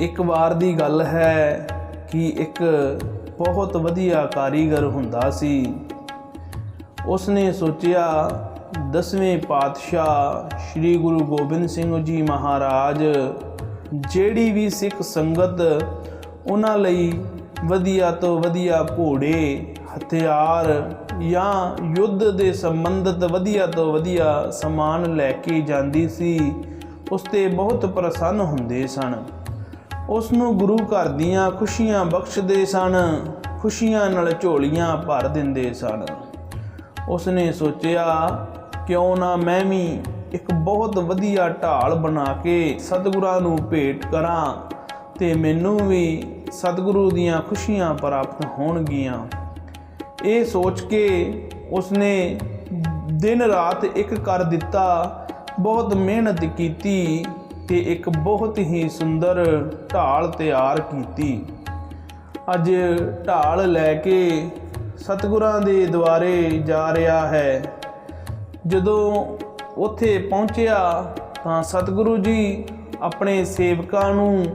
ਇੱਕ ਵਾਰ ਦੀ ਗੱਲ ਹੈ ਕਿ ਇੱਕ ਬਹੁਤ ਵਧੀਆ ਕਾਰੀਗਰ ਹੁੰਦਾ ਸੀ। ਉਸਨੇ ਸੋਚਿਆ, ਦਸਵੇਂ ਪਾਤਸ਼ਾਹ ਸ੍ਰੀ ਗੁਰੂ ਗੋਬਿੰਦ ਸਿੰਘ ਜੀ ਮਹਾਰਾਜ, ਜਿਹੜੀ ਵੀ ਸਿੱਖ ਸੰਗਤ ਉਹਨਾਂ ਲਈ ਵਧੀਆ ਤੋਂ ਵਧੀਆ ਘੋੜੇ, ਹਥਿਆਰ ਜਾਂ ਯੁੱਧ ਦੇ ਸੰਬੰਧਿਤ ਵਧੀਆ ਤੋਂ ਵਧੀਆ ਸਮਾਨ ਲੈ ਕੇ ਜਾਂਦੀ ਸੀ, ਉਸ ਤੇ ਬਹੁਤ ਪ੍ਰਸੰਨ ਹੁੰਦੇ ਸਨ। ਉਸ ਨੂੰ ਗੁਰੂ ਘਰ ਦੀਆਂ ਖੁਸ਼ੀਆਂ ਬਖਸ਼ਦੇ ਸਨ, ਖੁਸ਼ੀਆਂ ਨਾਲ ਝੋਲੀਆਂ ਭਰ ਦਿੰਦੇ ਸਨ। ਉਸ ਨੇ ਸੋਚਿਆ, ਕਿਉਂ ਨਾ ਮੈਂ ਵੀ ਇੱਕ ਬਹੁਤ ਵਧੀਆ ਢਾਲ ਬਣਾ ਕੇ ਸਤਿਗੁਰਾਂ ਨੂੰ ਭੇਟ ਕਰਾਂ ਤੇ ਮੈਨੂੰ ਵੀ ਸਤਿਗੁਰੂ ਦੀਆਂ ਖੁਸ਼ੀਆਂ ਪ੍ਰਾਪਤ ਹੋਣਗੀਆਂ। ਇਹ ਸੋਚ ਕੇ ਉਸਨੇ ਦਿਨ ਰਾਤ ਇੱਕ ਕਰ ਦਿੱਤਾ, ਬਹੁਤ ਮਿਹਨਤ ਕੀਤੀ ਤੇ ਇੱਕ ਬਹੁਤ ਹੀ ਸੁੰਦਰ ਢਾਲ ਤਿਆਰ ਕੀਤੀ। ਅੱਜ ਢਾਲ ਲੈ ਕੇ ਸਤਿਗੁਰਾਂ ਦੇ ਦੁਆਰੇ ਜਾ ਰਿਹਾ ਹੈ। ਜਦੋਂ ਉੱਥੇ ਪਹੁੰਚਿਆ ਤਾਂ ਸਤਿਗੁਰੂ ਜੀ ਆਪਣੇ ਸੇਵਕਾਂ ਨੂੰ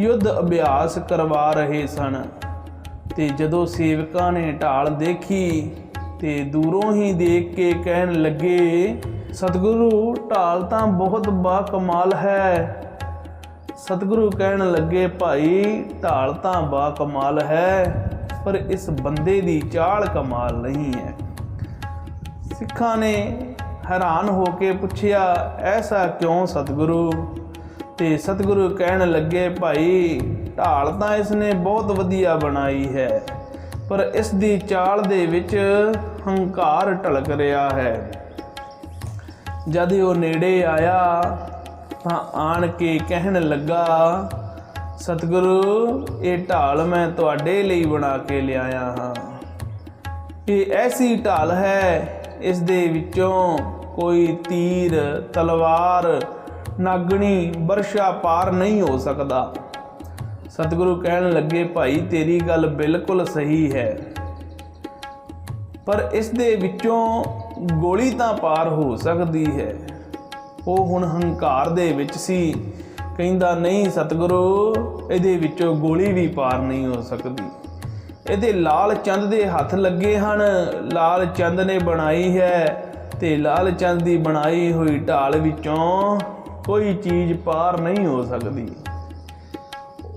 ਯੁੱਧ ਅਭਿਆਸ ਕਰਵਾ ਰਹੇ ਸਨ ਤੇ ਜਦੋਂ ਸੇਵਕਾਂ ਨੇ ਢਾਲ ਦੇਖੀ ਤੇ ਦੂਰੋਂ ਹੀ ਦੇਖ ਕੇ ਕਹਿਣ ਲੱਗੇ ਸਤਿਗੁਰੂ, ਢਾਲ ਤਾਂ ਬਹੁਤ ਬਾ ਕਮਾਲ ਹੈ। ਸਤਿਗੁਰੂ ਕਹਿਣ ਲੱਗੇ, ਭਾਈ, ਢਾਲ ਤਾਂ ਬਾ ਕਮਾਲ ਹੈ, ਪਰ ਇਸ ਬੰਦੇ ਦੀ ਚਾਲ ਕਮਾਲ ਨਹੀਂ ਹੈ। ਸਿੱਖਾਂ ਨੇ ਹੈਰਾਨ ਹੋ ਕੇ ਪੁੱਛਿਆ, ਐਸਾ ਕਿਉਂ ਸਤਿਗੁਰੂ? ਤੇ ਸਤਿਗੁਰੂ ਕਹਿਣ ਲੱਗੇ, ਭਾਈ, ਢਾਲ ਤਾਂ ਇਸ ਨੇ ਬਹੁਤ ਵਧੀਆ ਬਣਾਈ ਹੈ, ਪਰ ਇਸ ਦੀ ਚਾਲ ਦੇ ਵਿੱਚ ਹੰਕਾਰ ਢਲਕ ਰਿਹਾ ਹੈ। ਜਦ ਉਹ ਨੇੜੇ ਆਇਆ ਤਾਂ ਆਣ ਕੇ ਕਹਿਣ ਲੱਗਾ, ਸਤਿਗੁਰੂ, ਇਹ ਢਾਲ ਮੈਂ ਤੁਹਾਡੇ ਲਈ ਬਣਾ ਕੇ ਲਿਆਇਆ ਹਾਂ। ਇਹ ਐਸੀ ਢਾਲ ਹੈ, ਇਸ ਦੇ ਵਿੱਚੋਂ ਕੋਈ ਤੀਰ, ਤਲਵਾਰ, ਨਾਗਣੀ ਵਰਸ਼ਾ ਪਾਰ ਨਹੀਂ ਹੋ ਸਕਦਾ। ਸਤਿਗੁਰੂ ਕਹਿਣ ਲੱਗੇ, ਭਾਈ, ਤੇਰੀ ਗੱਲ ਬਿਲਕੁਲ ਸਹੀ ਹੈ। ਪਰ ਇਸ ਦੇ ਵਿੱਚੋਂ ਗੋਲੀ ਤਾਂ ਪਾਰ ਹੋ ਸਕਦੀ ਹੈ। ਉਹ ਹੁਣ ਹੰਕਾਰ ਦੇ ਵਿੱਚ ਸੀ। ਕਹਿੰਦਾ, ਨਹੀਂ ਸਤਿਗੁਰੂ, ਇਹਦੇ ਵਿੱਚੋਂ ਗੋਲੀ ਵੀ ਪਾਰ ਨਹੀਂ ਹੋ ਸਕਦੀ। ਇਹਦੇ ਲਾਲ ਚੰਦ ਦੇ ਹੱਥ ਲੱਗੇ ਹਨ। ਲਾਲ ਚੰਦ ਨੇ ਬਣਾਈ ਹੈ ਤੇ ਲਾਲ ਚੰਦ ਦੀ ਬਣਾਈ ਹੋਈ ਢਾਲ ਵਿੱਚੋਂ ਕੋਈ ਚੀਜ਼ ਪਾਰ ਨਹੀਂ ਹੋ ਸਕਦੀ।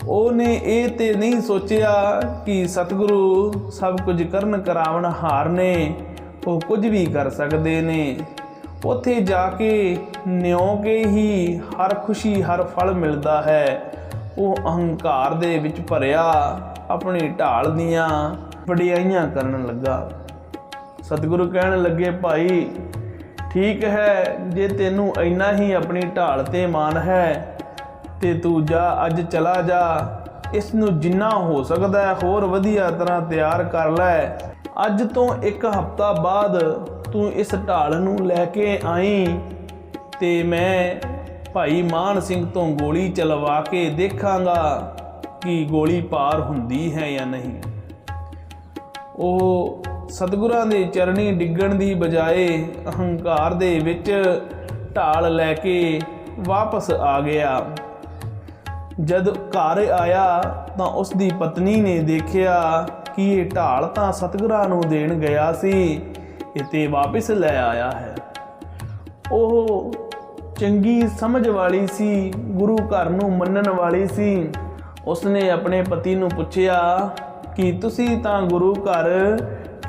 ਉਹਨੇ ਇਹ ਤੇ ਨਹੀਂ ਸੋਚਿਆ ਕਿ ਸਤਿਗੁਰੂ ਸਭ ਕੁਝ ਕਰਨ ਕਰਾਵਣ ਹਾਰ ਨੇ। ਉਹ ਕੁਝ ਵੀ ਕਰ ਸਕਦੇ ਨੇ। ਉੱਥੇ ਜਾ ਕੇ ਨਿਉ ਕੇ ਹੀ ਹਰ ਖੁਸ਼ੀ, ਹਰ ਫਲ ਮਿਲਦਾ ਹੈ। ਉਹ ਅਹੰਕਾਰ ਦੇ ਵਿੱਚ ਭਰਿਆ ਆਪਣੀ ਢਾਲ ਦੀਆਂ ਵਡਿਆਈਆਂ ਕਰਨ ਲੱਗਾ। ਸਤਿਗੁਰੂ ਕਹਿਣ ਲੱਗੇ, ਭਾਈ, ਠੀਕ ਹੈ, ਜੇ ਤੈਨੂੰ ਇੰਨਾ ਹੀ ਆਪਣੀ ਢਾਲ ਤੇ ਮਾਨ ਹੈ, ਤੇ ਤੂੰ ਜਾ, ਅੱਜ ਚਲਾ ਜਾ। ਇਸ ਨੂੰ ਜਿੰਨਾ ਹੋ ਸਕਦਾ ਹੈ, ਹੋਰ ਵਧੀਆ ਤਰ੍ਹਾਂ ਤਿਆਰ ਕਰ ਲੈ। ਅੱਜ ਤੋਂ ਇੱਕ ਹਫ਼ਤਾ ਬਾਅਦ ਤੂੰ ਇਸ ਢਾਲ ਨੂੰ ਲੈ ਕੇ ਆਈ ਤੇ ਮੈਂ ਭਾਈ ਮਾਨ ਸਿੰਘ ਤੋਂ ਗੋਲੀ ਚਲਵਾ ਕੇ ਦੇਖਾਂਗਾ ਕਿ ਗੋਲੀ ਪਾਰ ਹੁੰਦੀ ਹੈ ਜਾਂ ਨਹੀਂ। ਉਹ ਸਤਿਗੁਰਾਂ ਦੇ ਚਰਣੀ ਡਿੱਗਣ ਦੀ ਬਜਾਏ ਅਹੰਕਾਰ ਦੇ ਵਿੱਚ ਢਾਲ ਲੈ ਕੇ ਵਾਪਸ ਆ ਗਿਆ। ਜਦ ਘਰ ਆਇਆ ਤਾਂ ਉਸ ਦੀ ਪਤਨੀ ਨੇ ਦੇਖਿਆ ਕਿ ਇਹ ਢਾਲ ਤਾਂ ਸਤਿਗੁਰਾਂ ਨੂੰ ਦੇਣ ਗਿਆ ਸੀ ਇਹ ਤੇ ਵਾਪਸ ਲੈ ਆਇਆ ਹੈ। ਉਹ ਚੰਗੀ ਸਮਝ ਵਾਲੀ ਸੀ, ਗੁਰੂ ਘਰ ਨੂੰ ਮੰਨਣ ਵਾਲੀ ਸੀ। ਉਸਨੇ ਆਪਣੇ ਪਤੀ ਨੂੰ ਪੁੱਛਿਆ, ਕਿ ਤੁਸੀਂ ਤਾਂ ਗੁਰੂ ਘਰ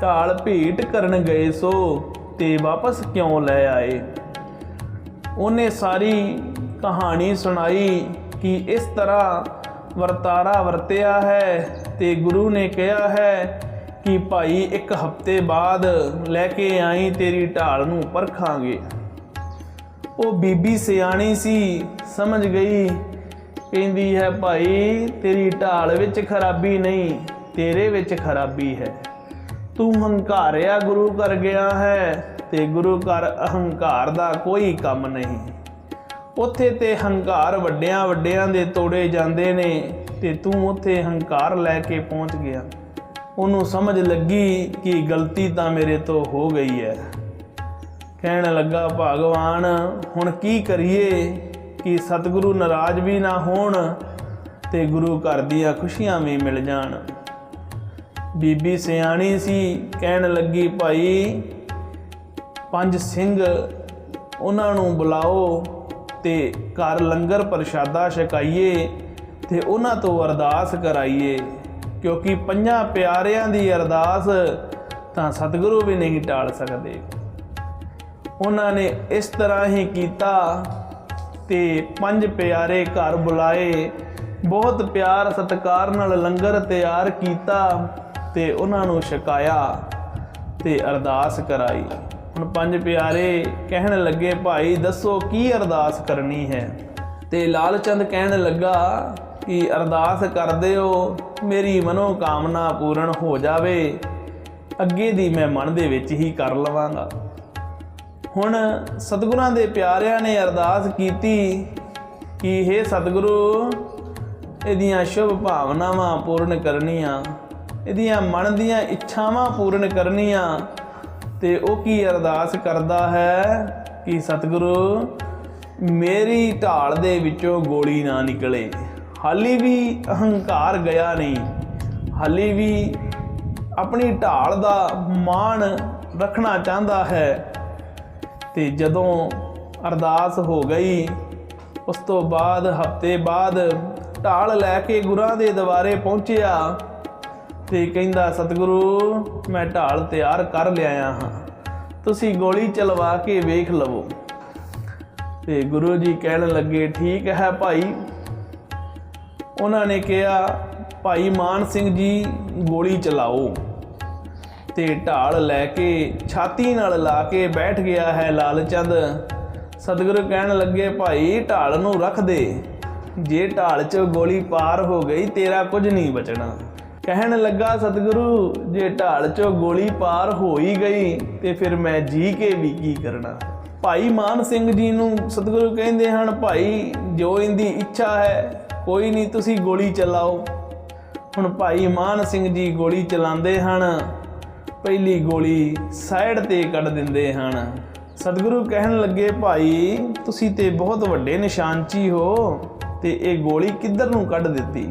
ਢਾਲ ਭੇਟ ਕਰਨ ਗਏ ਸੋ ਤੇ ਵਾਪਸ ਕਿਉਂ ਲੈ ਆਏ? ਉਹਨੇ ਸਾਰੀ ਕਹਾਣੀ ਸੁਣਾਈ ਕਿ ਇਸ ਤਰ੍ਹਾਂ ਵਰਤਾਰਾ ਵਰਤਿਆ ਹੈ। ਤੇ ਗੁਰੂ ਨੇ ਕਿਹਾ ਹੈ ਕਿ ਭਾਈ, ਇੱਕ ਹਫ਼ਤੇ ਬਾਅਦ ਲੈ ਕੇ ਆਈ, ਤੇਰੀ ਢਾਲ ਨੂੰ ਪਰਖਾਂਗੇ। ਉਹ ਬੀਬੀ ਸਿਆਣੀ ਸੀ, ਸਮਝ ਗਈ। ਕਹਿੰਦੀ ਹੈ, ਭਾਈ, ਤੇਰੀ ਢਾਲ ਵਿੱਚ ਖਰਾਬੀ ਨਹੀਂ, ਤੇਰੇ ਵਿੱਚ ਖਰਾਬੀ ਹੈ। ਤੂੰ ਹੰਕਾਰਿਆ ਗੁਰੂ ਕਰ ਗਿਆ ਹੈ ਤੇ ਗੁਰੂ ਘਰ ਅਹੰਕਾਰ ਦਾ ਕੋਈ ਕੰਮ ਨਹੀਂ। ਉੱਥੇ ਤੇ ਹੰਕਾਰ ਵੱਡਿਆਂ ਵੱਡਿਆਂ ਦੇ ਤੋੜੇ ਜਾਂਦੇ ਨੇ। ਤੇ ਤੂੰ ਉੱਥੇ ਹੰਕਾਰ ਲੈ ਕੇ ਪਹੁੰਚ ਗਿਆ। ਉਹਨੂੰ ਸਮਝ ਲੱਗੀ ਕਿ ਗਲਤੀ ਤਾਂ ਮੇਰੇ ਤੋਂ ਹੋ ਗਈ ਹੈ। ਕਹਿਣ ਲੱਗਾ, ਭਗਵਾਨ, ਹੁਣ ਕੀ ਕਰੀਏ ਕਿ ਸਤਿਗੁਰੂ ਨਾਰਾਜ਼ ਵੀ ਨਾ ਹੋਣ ਤੇ ਗੁਰੂ ਘਰ ਦੀਆਂ ਖੁਸ਼ੀਆਂ ਵੀ ਮਿਲ ਜਾਣ? ਬੀਬੀ ਸਿਆਣੀ ਸੀ, ਕਹਿਣ ਲੱਗੀ, ਭਾਈ, ਪੰਜ ਸਿੰਘ ਉਹਨਾਂ ਨੂੰ ਬੁਲਾਓ ਤੇ ਘਰ ਲੰਗਰ ਪ੍ਰਸ਼ਾਦਾ ਛਕਾਈਏ ਤੇ ਉਹਨਾਂ ਤੋਂ ਅਰਦਾਸ ਕਰਾਈਏ, ਕਿਉਂਕਿ ਪੰਜਾਂ ਪਿਆਰਿਆਂ ਦੀ ਅਰਦਾਸ ਤਾਂ ਸਤਿਗੁਰੂ ਵੀ ਨਹੀਂ ਟਾਲ ਸਕਦੇ। ਉਹਨਾਂ ਨੇ ਇਸ ਤਰ੍ਹਾਂ ਹੀ ਕੀਤਾ ਤੇ ਪੰਜ ਪਿਆਰੇ ਘਰ ਬੁਲਾਏ, ਬਹੁਤ ਪਿਆਰ ਸਤਿਕਾਰ ਨਾਲ ਲੰਗਰ ਤਿਆਰ ਕੀਤਾ ਤੇ ਉਹਨਾਂ ਨੂੰ ਛਕਾਇਆ ਤੇ ਅਰਦਾਸ ਕਰਾਈ। ਹੁਣ ਪੰਜ ਪਿਆਰੇ ਕਹਿਣ ਲੱਗੇ, ਭਾਈ, ਦੱਸੋ ਕੀ ਅਰਦਾਸ ਕਰਨੀ ਹੈ? ਤੇ ਲਾਲਚੰਦ ਕਹਿਣ ਲੱਗਾ ਕਿ ਅਰਦਾਸ ਕਰਦੇ ਹੋ? ਮੇਰੀ ਮਨੋ ਕਾਮਨਾ ਪੂਰਨ ਹੋ ਜਾਵੇ। ਅੱਗੇ ਦੀ ਮੈਂ ਮਨ ਦੇ ਵਿੱਚ ਹੀ ਕਰ ਲਵਾਂਗਾ। ਹੁਣ ਸਤਿਗੁਰਾਂ ਦੇ ਪਿਆਰਿਆਂ ਨੇ ਅਰਦਾਸ ਕੀਤੀ ਕਿ हे ਸਤਿਗੁਰੂ, ਇਹਦੀਆਂ ਸ਼ੁਭ ਭਾਵਨਾਵਾਂ ਪੂਰਨ ਕਰਨੀਆਂ, ਇਹਦੀਆਂ ਮਨ ਦੀਆਂ ਇੱਛਾਵਾਂ ਪੂਰਨ ਕਰਨੀਆਂ, ਤੇ ਉਹ ਕੀ ਅਰਦਾਸ ਕਰਦਾ ਹੈ ਕਿ ਸਤਿਗੁਰੂ, ਮੇਰੀ ਢਾਲ ਦੇ ਵਿੱਚੋਂ ਗੋਲੀ ਨਾ ਨਿਕਲੇ। ਹਾਲੀ ਵੀ ਅਹੰਕਾਰ ਗਿਆ ਨਹੀਂ, ਹਾਲੀ ਵੀ ਆਪਣੀ ਢਾਲ ਦਾ ਮਾਣ ਰੱਖਣਾ ਚਾਹੁੰਦਾ ਹੈ। ਤੇ ਜਦੋਂ ਅਰਦਾਸ ਹੋ ਗਈ, ਉਸ ਤੋਂ ਬਾਅਦ, ਹਫ਼ਤੇ ਬਾਅਦ ਢਾਲ ਲੈ ਕੇ ਗੁਰਾਂ ਦੇ ਦਵਾਰੇ ਪਹੁੰਚਿਆ ਤੇ ਕਹਿੰਦਾ, ਸਤਿਗੁਰੂ, ਮੈਂ ਢਾਲ ਤਿਆਰ ਕਰ ਲਿਆਇਆ ਹਾਂ। ਤੁਸੀਂ ਗੋਲੀ ਚਲਵਾ ਕੇ ਵੇਖ ਲਵੋ। ਤੇ ਗੁਰੂ ਜੀ ਕਹਿਣ ਲੱਗੇ, ਠੀਕ ਹੈ ਭਾਈ ਉਹਨਾਂ ਨੇ ਕਿਹਾ, ਭਾਈ ਮਾਨ ਸਿੰਘ ਜੀ, ਗੋਲੀ ਚਲਾਓ। ਤੇ ਢਾਲ ਲੈ ਕੇ ਛਾਤੀ ਨਾਲ ਲਾ ਕੇ ਬੈਠ ਗਿਆ ਹੈ ਲਾਲਚੰਦ ਸਤਿਗੁਰੂ ਕਹਿਣ ਲੱਗੇ, ਭਾਈ, ਢਾਲ ਨੂੰ ਰੱਖ ਦੇ। ਜੇ ਢਾਲ 'ਚ ਗੋਲੀ ਪਾਰ ਹੋ ਗਈ, ਤੇਰਾ ਕੁਝ ਨਹੀਂ ਬਚਣਾ। ਕਹਿਣ ਲੱਗਾ ਸਤਿਗੁਰੂ, ਜੇ ਢਾਲ 'ਚੋਂ ਗੋਲੀ ਪਾਰ ਹੋ ਹੀ ਗਈ, ਤੇ ਫਿਰ ਮੈਂ ਜੀ ਕੇ ਵੀ ਕੀ ਕਰਨਾ? ਭਾਈ ਮਾਨ ਸਿੰਘ ਜੀ ਨੂੰ ਸਤਿਗੁਰੂ ਕਹਿੰਦੇ ਹਨ, ਭਾਈ, ਜੋ ਇੰਦੀ ਇੱਛਾ ਹੈ ਕੋਈ ਨਹੀਂ, ਤੁਸੀਂ ਗੋਲੀ ਚਲਾਓ। ਹੁਣ ਭਾਈ ਮਾਨ ਸਿੰਘ ਜੀ ਗੋਲੀ ਚਲਾਉਂਦੇ ਹਨ, ਪਹਿਲੀ ਗੋਲੀ ਸਾਈਡ ਤੇ ਕੱਢ ਦਿੰਦੇ ਹਨ। ਸਤਿਗੁਰੂ ਕਹਿਣ ਲੱਗੇ, ਭਾਈ, ਤੁਸੀਂ ਤੇ ਬਹੁਤ ਵੱਡੇ ਨਿਸ਼ਾਨਚੀ ਹੋ ਤੇ ਇਹ ਗੋਲੀ ਕਿੱਧਰ ਨੂੰ ਕੱਢ ਦਿੱਤੀ?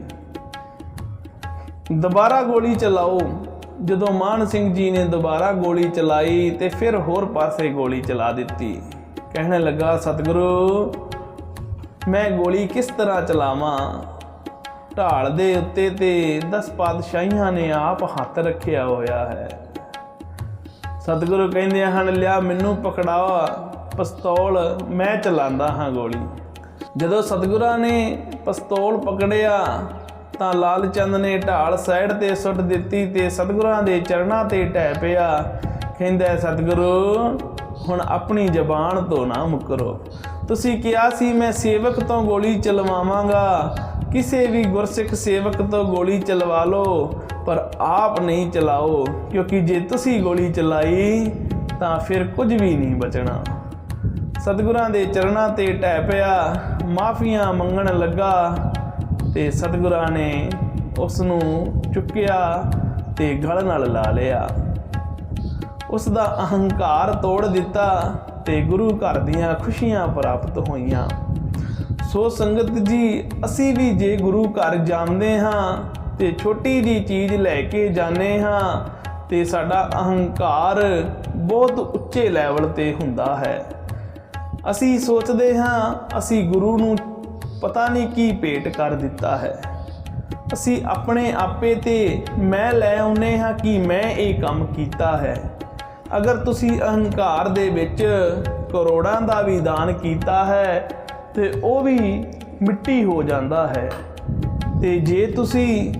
ਦੁਬਾਰਾ ਗੋਲੀ ਚਲਾਓ। ਜਦੋਂ ਮਾਨ ਸਿੰਘ ਜੀ ਨੇ ਦੁਬਾਰਾ ਗੋਲੀ ਚਲਾਈ ਤੇ ਫਿਰ ਹੋਰ ਪਾਸੇ ਗੋਲੀ ਚਲਾ ਦਿੱਤੀ। ਕਹਿਣ ਲੱਗਾ, ਸਤਿਗੁਰੂ ਮੈਂ ਗੋਲੀ ਕਿਸ ਤਰ੍ਹਾਂ ਚਲਾਵਾਂ? ਢਾਲ ਦੇ ਉੱਤੇ ਤੇ 10 ਪਾਤਸ਼ਾਹੀਆਂ ਨੇ ਆਪ ਹੱਥ ਰੱਖਿਆ ਹੋਇਆ ਹੈ। ਸਤਿਗੁਰੂ ਕਹਿੰਦੇ ਹਨ, ਲਿਆ ਮੈਨੂੰ ਪਕੜਾਵਾ ਪਿਸਤੌਲ ਮੈਂ ਚਲਾਉਂਦਾ ਹਾਂ ਗੋਲੀ। ਜਦੋਂ ਸਤਿਗੁਰਾਂ ਨੇ ਪਿਸਤੌਲ ਪਕੜਿਆ, ਤਾਂ ਲਾਲ ਚੰਦ ਨੇ ਢਾਲ ਸਾਈਡ ਤੇ ਸੁੱਟ ਦਿੱਤੀ ਤੇ ਸਤਿਗੁਰਾਂ ਦੇ ਚਰਨਾਂ ਤੇ ਟਹਿ ਪਿਆ। ਕਹਿੰਦਾ, ਸਤਿਗੁਰੂ, ਹੁਣ ਆਪਣੀ ਜ਼ਬਾਨ ਤੋਂ ਨਾ ਮੁਕਰੋ। ਤੁਸੀਂ ਕਿਹਾ ਸੀ, ਮੈਂ ਸੇਵਕ ਤੋਂ ਗੋਲੀ ਚਲਵਾਵਾਂਗਾ। ਕਿਸੇ ਵੀ ਗੁਰਸਿੱਖ ਸੇਵਕ ਤੋਂ ਗੋਲੀ ਚਲਵਾ ਲਓ, ਪਰ ਆਪ ਨਹੀਂ ਚਲਾਓ, ਕਿਉਂਕਿ ਜੇ ਤੁਸੀਂ ਗੋਲੀ ਚਲਾਈ, ਤਾਂ ਫਿਰ ਕੁਝ ਵੀ ਨਹੀਂ ਬਚਣਾ। ਸਤਿਗੁਰਾਂ ਦੇ ਚਰਨਾਂ ਤੇ ਟਹਿ ਪਿਆ, ਮਾਫੀਆਂ ਮੰਗਣ ਲੱਗਾ, ਤੇ ਸਤਿਗੁਰਾਂ ਨੇ ਉਸ ਨੂੰ ਚੁੱਕਿਆ ਤੇ ਗਲ ਨਾਲ ਲਾ ਲਿਆ। ਉਸ ਦਾ ਅਹੰਕਾਰ ਤੋੜ ਦਿੱਤਾ। ਤੇ ਗੁਰੂ ਘਰ ਦੀਆਂ ਖੁਸ਼ੀਆਂ ਪ੍ਰਾਪਤ ਹੋਈਆਂ। ਸੋ ਸੰਗਤ ਜੀ, ਅਸੀਂ ਵੀ ਜੇ ਗੁਰੂ ਘਰ ਜਾਂਦੇ ਹਾਂ ਤੇ ਛੋਟੀ ਜੀ ਚੀਜ਼ ਲੈ ਕੇ ਜਾਂਦੇ ਹਾਂ, ਤੇ ਸਾਡਾ ਅਹੰਕਾਰ ਬਹੁਤ ਉੱਚੇ ਲੈਵਲ ਤੇ ਹੁੰਦਾ ਹੈ। ਅਸੀਂ ਸੋਚਦੇ ਹਾਂ, ਅਸੀਂ ਗੁਰੂ ਨੂੰ ਪਤਾ ਨਹੀਂ ਕੀ ਭੇਟ ਕਰ ਦਿੱਤਾ ਹੈ। ਅਸੀਂ ਆਪਣੇ ਆਪੇ ਤੇ ਮੈਂ ਲੈ ਆਉਨੇ ਹਾਂ ਕਿ ਮੈਂ ਇਹ ਕੰਮ ਕੀਤਾ ਹੈ। ਅਗਰ ਤੁਸੀਂ ਅਹੰਕਾਰ ਦੇ ਵਿੱਚ ਕਰੋੜਾਂ ਦਾ ਵੀ ਦਾਨ ਕੀਤਾ ਹੈ, ਤੇ ਉਹ ਵੀ ਮਿੱਟੀ ਹੋ ਜਾਂਦਾ ਹੈ। ਤੇ ਜੇ ਤੁਸੀਂ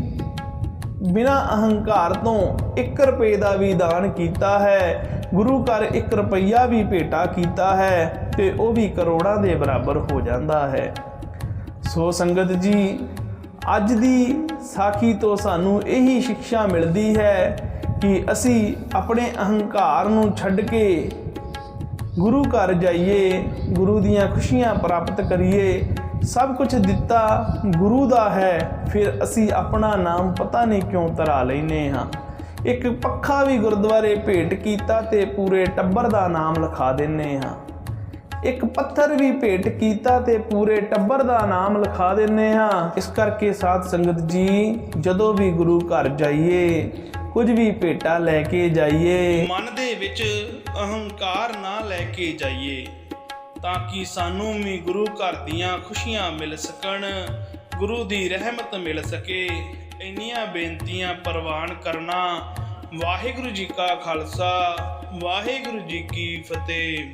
ਬਿਨਾ ਅਹੰਕਾਰ ਤੋਂ 1 ਰੁਪਏ ਦਾ ਵੀ ਦਾਨ ਕੀਤਾ ਹੈ, ਗੁਰੂ ਘਰ 1 ਰੁਪਈਆ ਵੀ ਭੇਟਾ ਕੀਤਾ ਹੈ, ਤੇ ਉਹ ਵੀ ਕਰੋੜਾਂ ਦੇ ਬਰਾਬਰ ਹੋ ਜਾਂਦਾ ਹੈ। ਸੋ ਸੰਗਤ ਜੀ, ਅੱਜ ਦੀ ਸਾਖੀ ਤੋਂ ਸਾਨੂੰ ਇਹੀ ਸਿੱਖਿਆ ਮਿਲਦੀ ਹੈ ਕਿ ਅਸੀਂ ਆਪਣੇ ਅਹੰਕਾਰ ਨੂੰ ਛੱਡ ਕੇ ਗੁਰੂ ਘਰ ਜਾਈਏ, ਗੁਰੂ ਦੀਆਂ ਖੁਸ਼ੀਆਂ ਪ੍ਰਾਪਤ ਕਰੀਏ, ਸਭ ਕੁਝ ਦਿੱਤਾ ਗੁਰੂ ਦਾ ਹੈ, ਫਿਰ ਅਸੀਂ ਆਪਣਾ ਨਾਮ ਪਤਾ ਨਹੀਂ ਕਿਉਂ ਤਰਾ ਲੈਨੇ ਹਾਂ। ਇੱਕ ਪੱਖਾ ਵੀ ਗੁਰਦੁਆਰੇ ਭੇਟ ਕੀਤਾ ਤੇ ਪੂਰੇ ਟੱਬਰ ਦਾ ਨਾਮ ਲਿਖਾ ਦਿੰਨੇ ਹਾਂ। ਇੱਕ ਪੱਥਰ ਵੀ ਭੇਟ ਕੀਤਾ ਤੇ ਪੂਰੇ ਟੱਬਰ ਦਾ ਨਾਮ ਲਿਖਾ ਦਿੰਨੇ ਹਾਂ। ਇਸ ਕਰਕੇ ਸਾਧ ਸੰਗਤ ਜੀ, ਜਦੋਂ ਵੀ ਗੁਰੂ ਘਰ ਜਾਈਏ ਕੁਝ ਵੀ ਭੇਟਾ ਲੈ ਕੇ ਜਾਈਏ। ਮਨ ਦੇ ਵਿੱਚ ਅਹੰਕਾਰ ਨਾ ਲੈ ਕੇ ਜਾਈਏ, ਤਾਂ ਕਿ ਸਾਨੂੰ ਵੀ ਗੁਰੂ ਘਰ ਦੀਆਂ ਖੁਸ਼ੀਆਂ ਮਿਲ ਸਕਣ, ਗੁਰੂ ਦੀ ਰਹਿਮਤ ਮਿਲ ਸਕੇ। ਇੰਨੀਆਂ ਬੇਨਤੀਆਂ ਪ੍ਰਵਾਨ ਕਰਨਾ ਵਾਹਿਗੁਰੂ ਜੀ ਕਾ ਖਾਲਸਾ, ਵਾਹਿਗੁਰੂ ਜੀ ਕੀ ਫਤਿਹ।